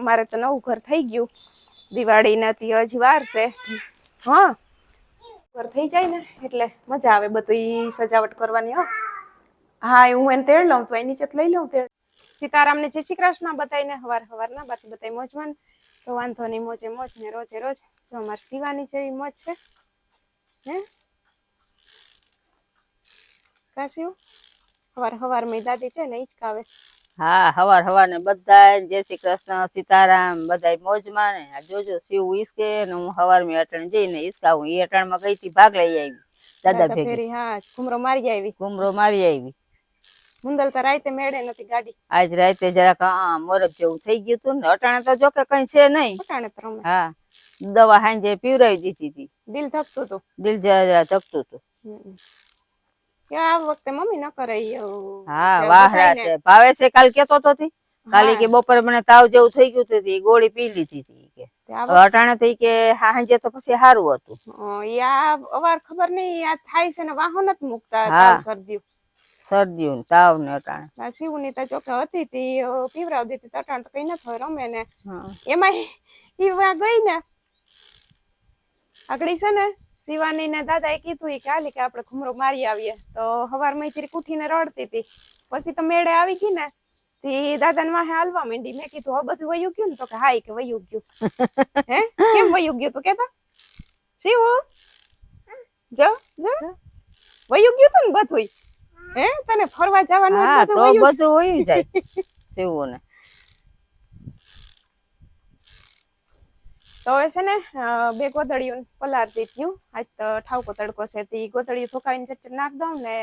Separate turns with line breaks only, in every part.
અમારે તો નવું ઘર થઈ ગયું. દિવાળી નથી હજી વાર છે. હા, ઘર થઈ જાય ને, એટલે મજા આવે બધું સજાવટ કરવાની, હો. હા હું એને તેડ લઉં, તો એની નીચે લઈ લઉં તેડ. સીતારામને જય શ્રી કૃષ્ણ બતાવીને, હવાર હવારના બાકી બતાવી મોજમાં તો વાંધો નહીં, મોજે મોજ ને રોજે રોજ. જો અમારે સીવાની જેવી મોજ છે. હે? કાશ્યું હવાર હવાર મેં દાદી છે ને હિંચકાવે છે.
હા હવાર હવાર ને બધા જય શ્રી કૃષ્ણ સીતારામ બધા મોજમાં ને. આ જોજો શિવ ઈસકે ને હું હવાર મેં અટણ જઈને ઈસકાવું એ અટણમાં ગઈ થી ભાગ લઈ આવી દાદા ભેગી.
હા ઘુમરો મારી આવી.
ઘુમરો મારી આવી.
મુંદલ તો રાતે મેળે નથી ગાડી.
આજ રાતે જરાક હા મોરબ જેવું થઈ ગયું હતું ને અટાણે તો જો કે કઈ છે નહીં.
અટાણે તો
હા દવા હાંજે પીવરાવી દીધી હતી.
દિલ ધકતું હતું.
દિલ જરા જરા ધકતું હતું.
કે આ વખતે મમ્મી ન કરે
હા વાહરા છે. ભાવે છે કાલ કેતો તો હતી કાલે કે બપોરે મને તાવ જેવું થઈ ગયું હતું ગોળી પી લીધી હતી કે.
તે આ
હવે અટાણે થઈ કે હાંજે તો પછી સારું હતું.
અવાર ખબર નહીં આ થાય છે ને વાહન જ મૂકતા તાવ શરદી
શરદી ને તાવ ને અટાણે.
શિવની તો ચોકે હતી તી હતી તટાણ તો કઈ ન થયું રમે ને. એમાં ઈ વા ગઈ ને. આગળી છે ને શિવાની ને દાદા એ કીધું કે હાલી કે આપણે ઘુમરો મારી આવીએ. તો હવારમાં ઉઠીને રડતી હતી. પછી તો મેળે આવી ગઈ ને તે દાદા ને વાહે હાલવા માંડી. મેં કીધું હવે બધું વયું ગયું ને? તો કે હા કે વયું ગયું. હે? કેમ વયું ગયું તું કેતા? શિવ? જો જો. વયું ગયું તું ને બધું હે? તને ફરવા જવાનું હતું
તો
બધું વયું
હોય જાય. શિવું
તો હવે છે ને બે ગોદળીયું પલાળતી થયું. આજ તો ઠાવકો તડકો છે તે ગોદડીયું થોકાવીને ચટ નાખ દઉં ને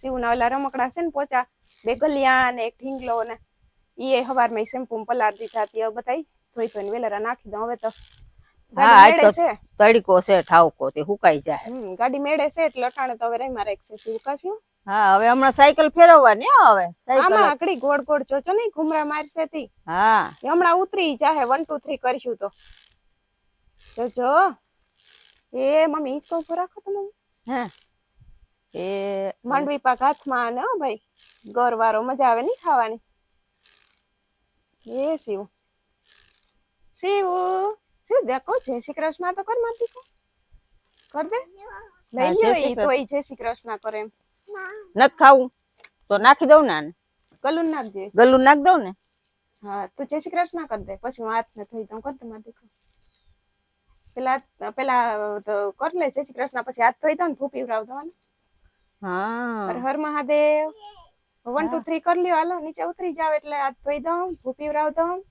શિવના ઓલા રમકડા છે ને પોચા બે ગલિયા ને એક ઢીંગલો ને એ હવારમાં શેમ્પુ પલાર દીધા હવે બધાય ધોઈ ધોઈને વેલરા નાખી દઉં. હવે તો
તડકો છે ઠાવકો તે હુકાઈ જાય.
ગાડી મેળે છે એટલે અટાણે તો હવે રહીમાં રાખશે શિવ કાશ્યું?
હા હવે હમણાં સાયકલ ફેરવવાની હવે.
આમાં આકડી ગોળ ગોળ જોજો નહીં ઘુમરા મારશે તી.
હા.
હમણાં ઉતરી જાહે વન ટુ થ્રી કરશું તો. જોજો એ મમ્મી ઈસકો ઊભો રાખો તો મમ્મી
હે એ
માંડવી પાક હાથમાં ને ભાઈ ગોર વાળો મજા આવે નહીં ખાવાની એ શિવ શિવ શિવ દેખો જય શ્રી કૃષ્ણ તો કર માતી કો કર દે લઈ
જય શ્રી
ઈ જય શ્રી કૃષ્ણ કરે એમ
નથી ખાવું તો નાખી દઉં ને
ગલું નાખ દે
ગલું નાખ દઉં ને
હા તો જય શ્રી કૃષ્ણ કર દે પછી હું હાથ ને થઈ દઉં કર દે માતી કો પેલા પેલા તો કર લે જય શ્રી કૃષ્ણ. પછી હાથ ધોઈ દો ને ભૂપી ઉરાવ
હા.
હર મહાદેવ. વન ટુ થ્રી કરી લ્યો. હાલો નીચે ઉતરી જાવ એટલે હાથ ધોઈ દઉં ભૂપી ઉરાવ દઉં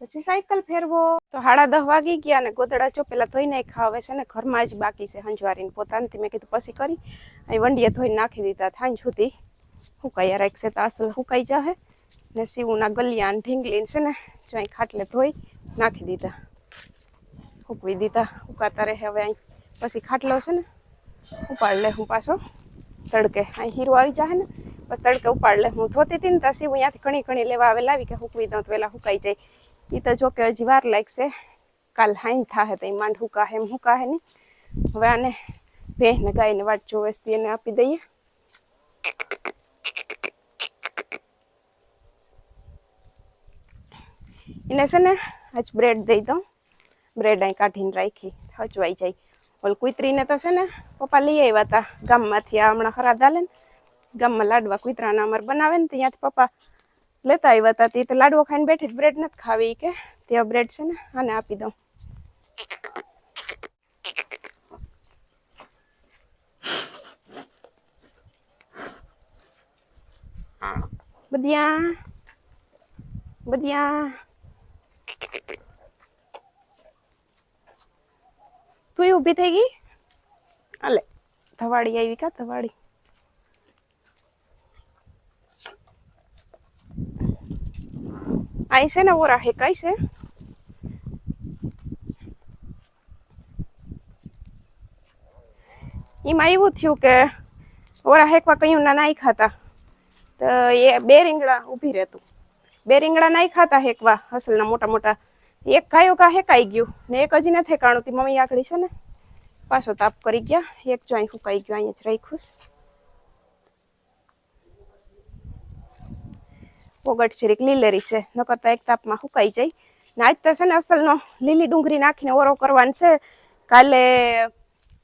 પછી સાયકલ ફેરવો. તો સાડા દસ વાગી ગયા અને ગોદડા ચોપેલા ધોઈ નાખ્યા. ખાવે છે ને ઘરમાં જ બાકી છે હંજવારીને પોતાનથી મેં કીધું પછી કરી. અહીં વંડીએ ધોઈને નાખી દીધા. થાય સુધી હુકાયા રાખશે તો અસલ હુકાઈ જાહે. ને સીવુના ગલિયા ને ઢીંગલી છે ને જો અહીં ખાટલે ધોઈ નાખી દીધા. હુકવી દીધા, ઉકાતા રહે હવે અહીં. પછી ખાટલો છે ને, ઉપાડ લે હું પાછો. તડકે, અહીં હીરો આવી જાય ને બસ તડકે ઉપાડ લે. હું ધોતી હતી ને, તો હું અહીંયાથી ઘણી ઘણી લેવા આવે, લાવી કે હુકવી દઉં તો પહેલાં હુકાઈ જાય. એ તો જો કે હજી વાર લાગશે. કાલ હાઈ થાહે તો માંડ હુકાહે, એમ હુકાહે નહીં. હવે આને ભેહને ગાયને વાટ જોવે એને આપી દઈએ. એને છે ને, આજ બ્રેડ દઈ દઉં. બ્રેડ અહીં કાઢીને રાખી હચવાઈ જાય. ઓલ કુતરીને તો છે ને, પપ્પા લઈ આવ્યા હતા ગામમાંથી હમણાં ખરા દાલે ને, ગામમાં લાડવા કુતરાના અમારે બનાવે ને ત્યાંથી પપ્પા લેતા આવ્યા હતા તે તો લાડવો ખાઈને બેઠી બ્રેડ નથી ખાવી કે, ત્યાં બ્રેડ છે ને, આને આપી દઉં. બધિયા બધિયા. તું ઊભી થઈ ગઈ? અલે, ધવાડી આવી કા, ધવાડી. આઈ છે ને ઓરા કઈ છે? એમાં એવું થયું કે ઓરા હેકવા કયું ના નાઈ ખાતા. તો એ બે રીંગણા ઊભી રહેતું. બે રીંગણા નાઈ ખાતા હેકવા, હસલના મોટા મોટા એક કાયો કા હેકાઈ ગયું ને એક હજી નથી હેકાણું તી મમ્મી આકડી છે ને. પાછો તાપ કરી ગયા. એક જો અહીં હુકાઈ ગયું, અહીંયા જ રાખ્યું છે. એક લીલેરી છે. ન એક તાપમાં સુકાઈ જાય. ને આજ તો છે ને અસલનો લીલી ડુંગળી નાખીને ઓરો કરવાનો છે. કાલે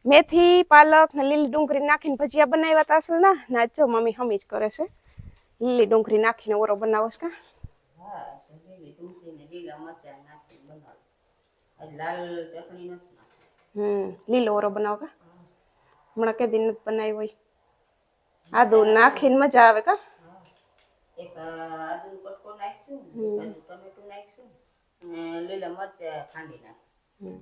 મેથી, પાલક ને લીલી ડુંગળી નાખીને ભજીયા બનાવ્યા હતા અસલના. ને જો મમ્મી હમી જ કરે છે. લીલી ડુંગળી નાખીને ઓરો બનાવો છે કા
હા તો લીલી ડુંગળી ને લીલા મરચાં નાખીને બનાવું આજ લાલ ચટણી નથી નાખી
હમ લીલો ઓરો બનાવો કા? હમણાં કે દિન બનાવી હોય. આદુ નાખીને મજા આવે કા?
એક આદુ કટકો નાખીશું ટમેટું નાખીશું લીલા મરચાં ખાંડી નાખીશું.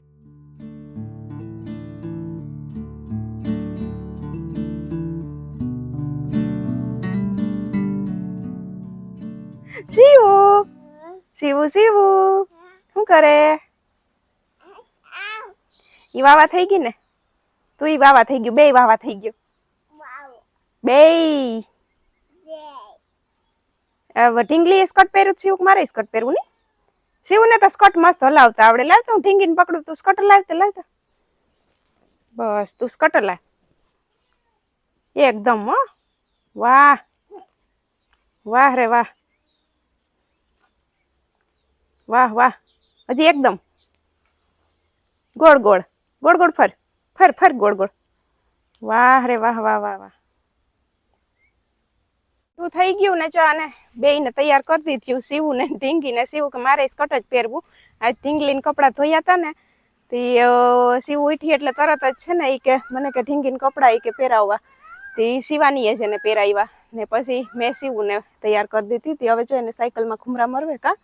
શિવુ શિવુ શિવુ શું કરે? ઈ વાવા થઈ ગઈ ને? તું ઈ વાવા થઈ ગયું બે વાવા થઈ ગયું. બે. ઢીંગલી સ્કર્ટ પહેર્યું શિવ મારે સ્કર્ટ પહેરવું ને શિવ ને તો સ્કર્ટ મસ્ત હલાવતા આવડે. લાવતા હું ઢીંગીને પકડું તું સ્કર્ટ લાવતા લાવતા બસ તું સ્કર્ટ લાવ એકદમ હો. વાહ. વાહ રે વાહ. વાહ વાહ. હજી એકદમ. ગોળ ગોળ. ગોળ ગોળ ફર ફર ફર, ગોળ ગોળ. વાહ રે વાહ વાહ વાહ વાહ. તું થઈ ગયું ને જો આને બેયને તૈયાર કરી દીધું સીવું ને ઢીંગી ને સીવું કે મારે સ્કટ જ પહેરવું. આ ઢીંગલીને કપડાં ધોયા હતા ને, તે સીવું ઉઠી એટલે તરત જ છે ને એ કે, મને કે ઢીંગીને કપડાં એ કે પહેરાવવા. તે સીવાની છે ને પહેરાવ્યા. ને પછી મેં સીવું ને તૈયાર કરી દીધી હતી. હવે જો એને સાયકલમાં ખુમરા મરવે કા?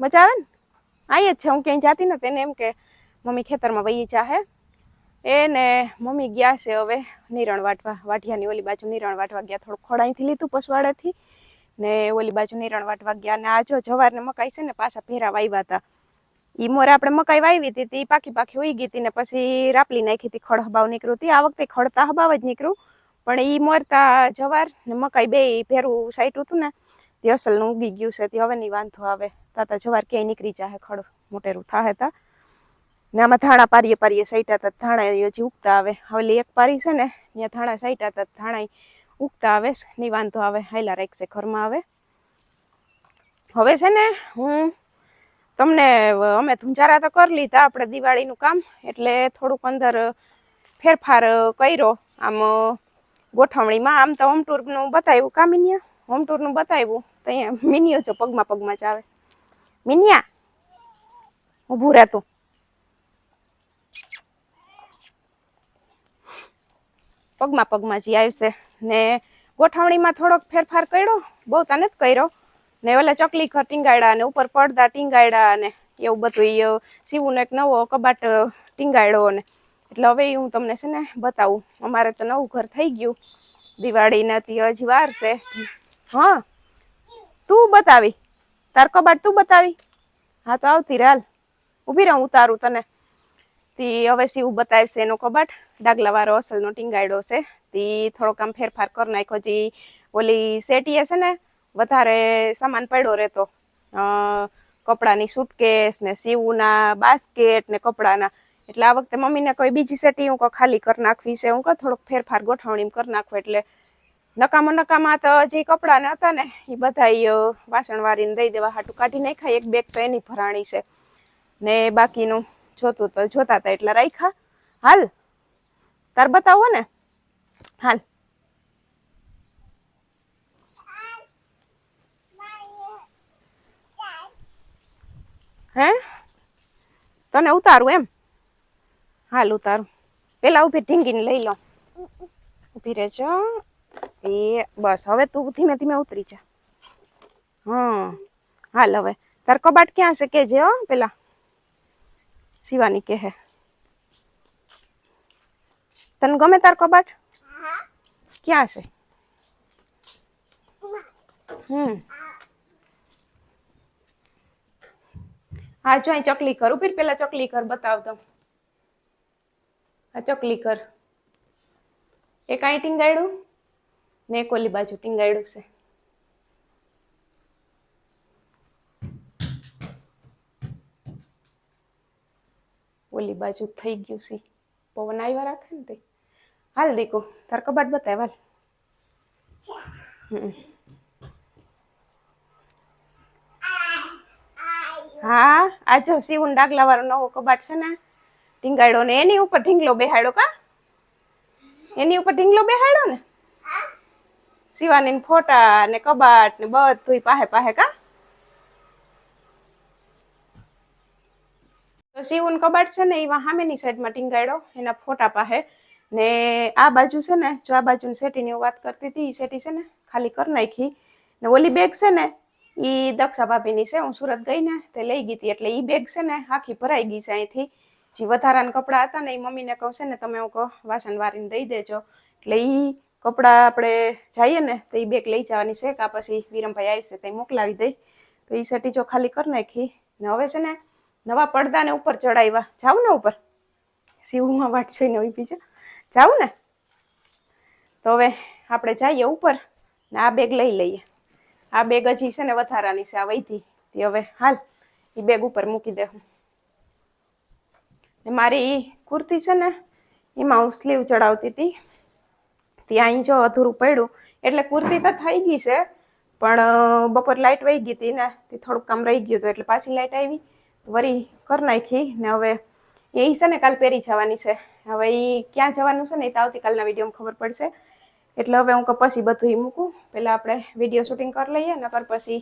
મજા આવે ને? આવીએ જ છે. હું ક્યાંય જાતી નથી. તેને એમ કે મમ્મી ખેતરમાં વહી જાહે. એને મમ્મી ગયા છે હવે નિરણ વાટવા. વાઢિયાની ઓલી બાજુ નિરણ વાટવા ગયા. થોડું ખોડાઈથી લીધું પસવાડાથી ને ઓલી બાજુ નિરણ વાટવા ગયા. ને આ જો જવાર ને મકાઈ છે ને પાછા ભેરા વાવ્યા હતા. ઈ મોરે આપણે મકાઈ વાવી હતી, તી પાકી પાકી હોઈ ગઈ હતી ને પછી રાપલી નાખી હતી, ખડ હબાવ નીકળ્યું. હતી આ વખતે ખડતા હબાવ જ નીકળ્યું. પણ ઈ મોરતા જવાર ને મકાઈ બે ભેરું સાઈટું હતું ને, તે અસલનું ઉગી ગયું છે. તે હવે નહીં વાંધો આવે. તાતા જવાર ક્યાંય નીકળી જાહે ખડ. મોટેરું થાય તા. ને આમાં ધાણા પારીએ પારીએ સાઈટા તા થાણા હજી ઉગતા આવે. હવે એક પારી છે ને ત્યાં ધાણા સાઈટા તા થાણા ઉગતા આવે નહીં વાંધો આવે, હાયલા રાખશે ઘરમાં આવે. હવે છે ને, હું તમને, અમે ધુંજારા તો કરી લીધા આપણે દિવાળીનું કામ, એટલે થોડુંક અંદર ફેરફાર કર્યો. આમ ગોઠવણીમાં આમ તો હોમ ટૂરનું બતાવ્યું કા મિનિયા? હોમ ટૂરનું બતાવ્યું? તો અહીંયા મિનિયો જો પગમાં પગમાં જ આવે. મિનિયા, ઊભું રહેતું પગમાં પગમાં જ આવશે. ને ગોઠવણીમાં થોડોક ફેરફાર કર્યો. બહુ તને જ કર્યો. ને ઓલા ચકલી ઘર ટીંગાડ્યા ને ઉપર પડદા ટીંગાડ્યા ને એવું બધું સીવું એક નવો કબાટ ટીંગાડ્યો ને. એટલે હવે હું તમને છે ને બતાવું. અમારે તો નવું ઘર થઈ ગયું. દિવાળી નથી હજી વાર છે. હા. તું બતાવી. તાર કબાટ તું બતાવી. હા, તો આવતી રાલ ઊભી રહું, ઉતારું તને. તી હવે સીવું બતાવશે એનો કબાટ. ડાગલા વાળો અસલનો ટીંગાયડો છે. તી થોડોક આમ ફેરફાર કરી નાખ્યો. જી ઓલી સેટીએ છે ને, વધારે સામાન પડ્યો રહેતો. કપડાની સુટકેસ ને સીવુંના બાસ્કેટ ને કપડાના. એટલે આ વખતે મમ્મીને કોઈ બીજી સેટી હું ખાલી કરી નાખવી છે. હું કહું થોડોક ફેરફાર ગોઠવણી કરી નાખું. એટલે નકામા નકામા તો જે કપડાને હતા ને એ બધા વાસણ વારીને દઈ દેવા હાટું કાઢી નાખ્યા. એક બેગ તો એની ભરાણી છે. ને બાકીનું જોતું તો જોતા હતા એટલે રાખ્યા. હાલ, તાર બતાવો ને. હાલ. હે? તને ઉતારું એમ? હાલ ઉતારું. પેલા ઊભી ઢીંગીને લઈ લો. ઊભી રહેજો એ, બસ, હવે તું ધીમે ધીમે ઉતરી જા. હા હાલ હવે. તાર કબાટ ક્યાં છે કે હો, પેલા. શિવાની કહે. તને ગમે તાર કબાટ? ક્યાં છે? હમ. હા, જો અહીં ચકલી કર. ઉપર પેલા ચકલી કર, બતાવ દઉં આ ચકલી કર. એક અહીં ટીંગાડ્યું ને એક ઓલી બાજુ ટીંગાડ્યું છે. ઓલી બાજુ થઈ ગયું છે. પવન આવ્યા રાખે ને તે? હાલ દીકો તાર કબાટ બતાવ હાલ. હા આ જો સીવું ડાગલા વાળો નવો કબાટ છે ને ટીંગાડ્યો ને એની ઉપર ઢીંગલો બેહાડો કા? એની ઉપર ઢીંગલો બેહાડો ને? શિવાની ફોટા ને કબાટ ને બધું પાહે પાહે કા? તો શિવન કબાટ છે ને એમાં સામેની સાઈડમાં ટીંગાડ્યો એના ફોટા પાસે ને આ બાજુ છે ને, જો આ બાજુની સેટીની વાત કરતી હતી એ સેટી છે ને, ખાલી કરી નાખી. ને ઓલી બેગ છે ને એ દક્ષા ભાભીની છે, હું સુરત ગઈ ને, તે લઈ ગઈ હતી. એટલે એ બેગ છે ને, આખી ભરાઈ ગઈ છે અહીંથી. જે વધારાના કપડાં હતા ને એ મમ્મીને કહું છે ને, તમે હું કહો, વાસણ વારીને દઈ દેજો. એટલે એ કપડાં આપણે જઈએ ને, તો એ બેગ લઈ જવાની છે, કાં પછી વિરમભાઈ આવશે તે મોકલાવી દઈ. તો એ સેટી જો ખાલી કરી નાખી. ને હવે છે ને નવા પડદાને ઉપર ચડાવ્યા જાઉં ને ઉપર? શિવમાં વાટ જોઈને હોય બીજા જાઉં ને? તો હવે આપણે જઈએ ઉપર ને આ બેગ લઈ લઈએ. આ બેગ હજી છે ને વધારાની છે, આ વૈથી તે હવે હાલ એ બેગ ઉપર મૂકી દે ને મારી કુર્તી છે ને, એમાં હું સ્લીવ ચડાવતી હતી. ત્યાં અહીં જો અધૂરું પડ્યું. એટલે કુર્તી તો થઈ ગઈ છે, પણ બપોર લાઇટ વહી ગઈ હતી ને, તે થોડુંક કામ રહી ગયું હતું, એટલે પાછી લાઇટ આવી. વરી કરી નાખી ને હવે એ છે ને કાલ પહેરી જવાની છે. હવે એ ક્યાં જવાનું છે ને એ તો આવતીકાલના વિડીયોમાં ખબર પડશે. એટલે હવે હું પછી બધું એ મૂકું. પહેલાં આપણે વીડિયો શૂટિંગ કરી લઈએ, નકર પછી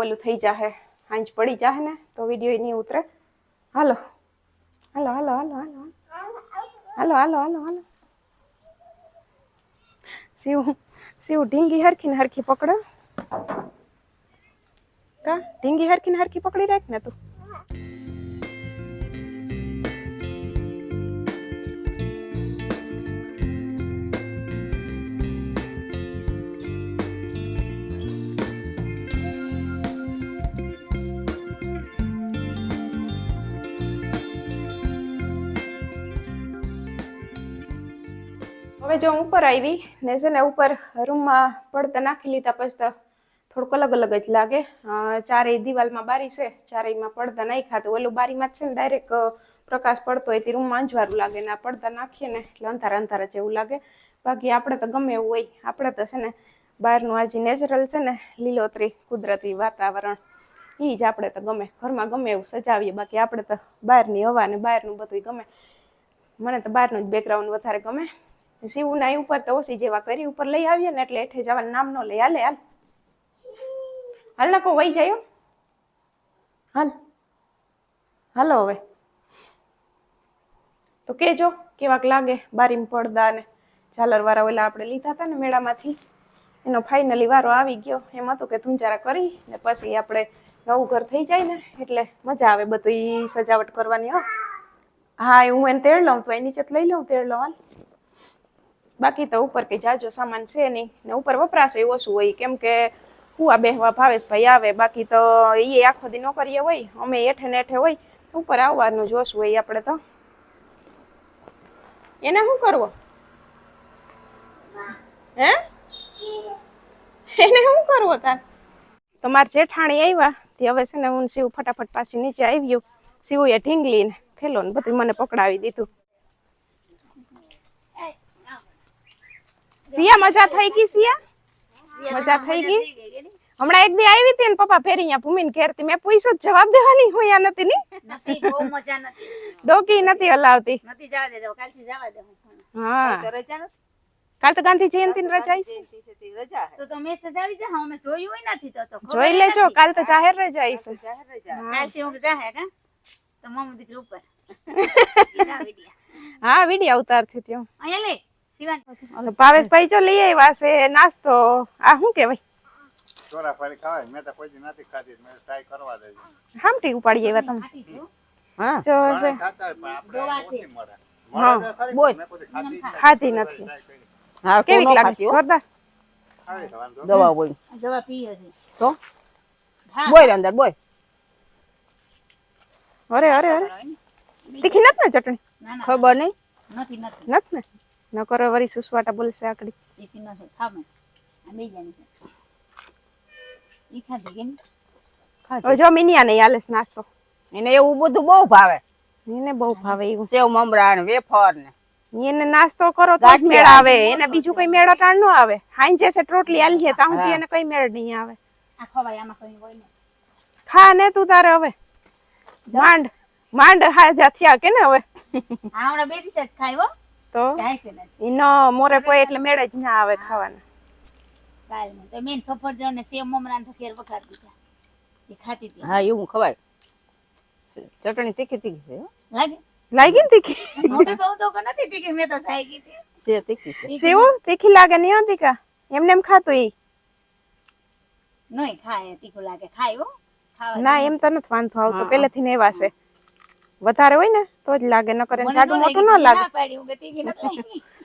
ઓલું થઈ જાહે, હાંજ પડી જાહે ને તો વીડિયો નહીં ઉતરે. હાલો. હાલો હાલો હાલો હાલો હાલો. હાલો હાલો હાલો શિવ શિવ ઢીંગી હરખી ને હરખી પકડો. કા? ઢીંગી હરખી ને હરખી પકડી રાખ ને તું. જો હું ઉપર આવી ને છે ને ઉપર રૂમમાં પડતા નાખી લીધા, પછી તો થોડુંક અલગ અલગ જ લાગે. ચારેય દિવાલમાં બારી છે, ચારેયમાં પડદા નાખ્યા તો ઓલું બારીમાં છે ને ડાયરેક્ટ પ્રકાશ પડતો હોય તે રૂમમાં અંજવારું લાગે ને આ પડદા નાખીએ ને એટલે અંધારા અંધારા જેવું લાગે. બાકી આપણે તો ગમે એવું હોય, આપણે તો છે ને બહારનું આજે નેચરલ છે ને લીલોતરી, કુદરતી વાતાવરણ એ જ આપણે તો ગમે. ઘરમાં ગમે એવું સજાવીએ, બાકી આપણે તો બહારની હવા ને બહારનું બધું ગમે. મને તો બહારનું જ બેકગ્રાઉન્ડ વધારે ગમે. શિવના અહીં ઉપર તો ઓછી જેવા કરી ઉપર લઈ આવીએ ને એટલે એઠે જવાનું નામ ન લઈ. હાલે, હાલ. હાલ કો વહી જાય હાલ. હાલો હવે. તો કેજો, કેવાક લાગે બારીમ પડદા ને ઝાલરવાળા ઓલા આપણે લીધા હતા ને મેળામાંથી. એનો ફાઇનલી વારો આવી ગયો. એમ હતું કે ધુંજારા કરી ને પછી આપણે નવું ઘર થઈ જાય ને એટલે મજા આવે બધું સજાવટ કરવાની, હો. એ હું એને તેડ લઉં, તો એ નીચે લઈ લઉં, તેડ લઉં, હાલ. બાકી તો ઉપર કઈ જાજો સામાન છે નહીં ને ઉપર વપરાશે એવું ઓછું હોય. કેમ કે કુવા બેહવા ભાવેશભાઈ આવે, બાકી તો એ આખો દી નોકરીએ હોય, અમે હેઠે ને હેઠે હોય, ઉપર આવવાનું જોશું હોય આપણે તો. એને શું કરવો? હે? એને શું કરવો તાર? તો મારા જેઠાણી આવ્યા તે હવે છે ને હું શિવ ફટાફટ પાછી નીચે આવ્યું શિવએ ઢીંગલી ને થેલો ને બધું મને પકડાવી દીધું. સિયા મજા થઈ ગઈ સિયા મજા થઈ ગઈ હમણાં એક દી આવી હતી ને પપ્પા ફેરી અહીંયા ભૂમિને ઘેરથી મેં પૂછ્યું જ જવાબ દેવાની હોય નથી ની
નથી બહુ મજા નથી
ડોકી નથી હલાવતી
નથી જવા દે કાલથી જવા દે હું
હા.
તો રજા નથી?
કાલ તો ગાંધી જયંતિ ની રજા છે
જયંતિ છે તે રજા હે.
તો તો મેસેજ આવી જાય અમે જોયું ય નથી તો તો ખબર
જોઈ
ય
લેજો
નથી.
કાલ તો જાહેર રજા છે
જાહેર રજા.
કાલથી હું જાહે કા તો મમ્મી દીકરી ઉપર ઈલા વિડિયા.
હા વીડિયો ઉતારથી ત્યાં
અહીંયા લે. શિવાની.
ભાવેશભાઈ જો લઈ આવ્યા છે નાસ્તો. આ શું કહેવાય?
ચોરાફળી ખવાય? મેં તો કોઈ દી નથી ખાધી. મેં ટ્રાય કરવા દેજો.
હામટી ઉપાડી આવ્યા તમે.
હા.
જો છે. હા,
બોલ.
ખાધી નથી.
હા
કેવી લાગે? જોરદાર?
દવા બોલ
દવા પીએ છે.
તો? બોલ અંદર બોલ.
અરે અરે અરે. તીખી નથી ને ચટણી?
ખબર નહીં?
નથી નથી.
નથી ને? ન કરો વરી સુસવાટા બોલશે આકડી.
ઈકી ન ખામે આ જાની ઈ ખાધી કે?
હવે જો મિનિયા ને હાલે નાસ્તો.
એને એવું બધું બહુ ભાવે.
એને બહુ ભાવે એવું.
સેવ મમરા ને વેફર ને.
એને નાસ્તો કરો તો જ મેળ આવે. એને બીજું કઈ મેળ ટાણ ન આવે. હાઈ જશે ટ્રોટલી આલીએ ત્યાં સુધી એને કઈ મેળ નહીં આવે.
આ ખવાય આમાં કઈ હોય ને
ખા ને તું તારે હવે. માંડ માંડ હાજા થયા કે ને હવે?
આ હમણાં બે રીતે જ ખાય હો.
તો?
ને.
ઈ ન મોરે કોઈ એટલે મેળ જ ના આવે ખાવાના.
તો મેં સફરજન ને સેવ મમરા ને ખેર વખાર દીધા. એ ખાતી હતી.
હા એવું ખવાય. ચટણી તીખી તીખી છે
લાગે?
લાગી ને તીખી?
મોટી તો તો નથી તીખી મેં તો સાઈ કીધી.
છે તીખી છે.
તીખી લાગે નહીં હતી કા એમને એમ ખાતું ઈ?
નહીં ખાય તીખું લાગે. ખાય હો.
ના એમ તો નથી વાંધો આવતો. પહેલેથી ને એવા છે. વધારે હોય ને તો જ લાગે ન કરે
મને
જાડું મોટું ન
લાગી.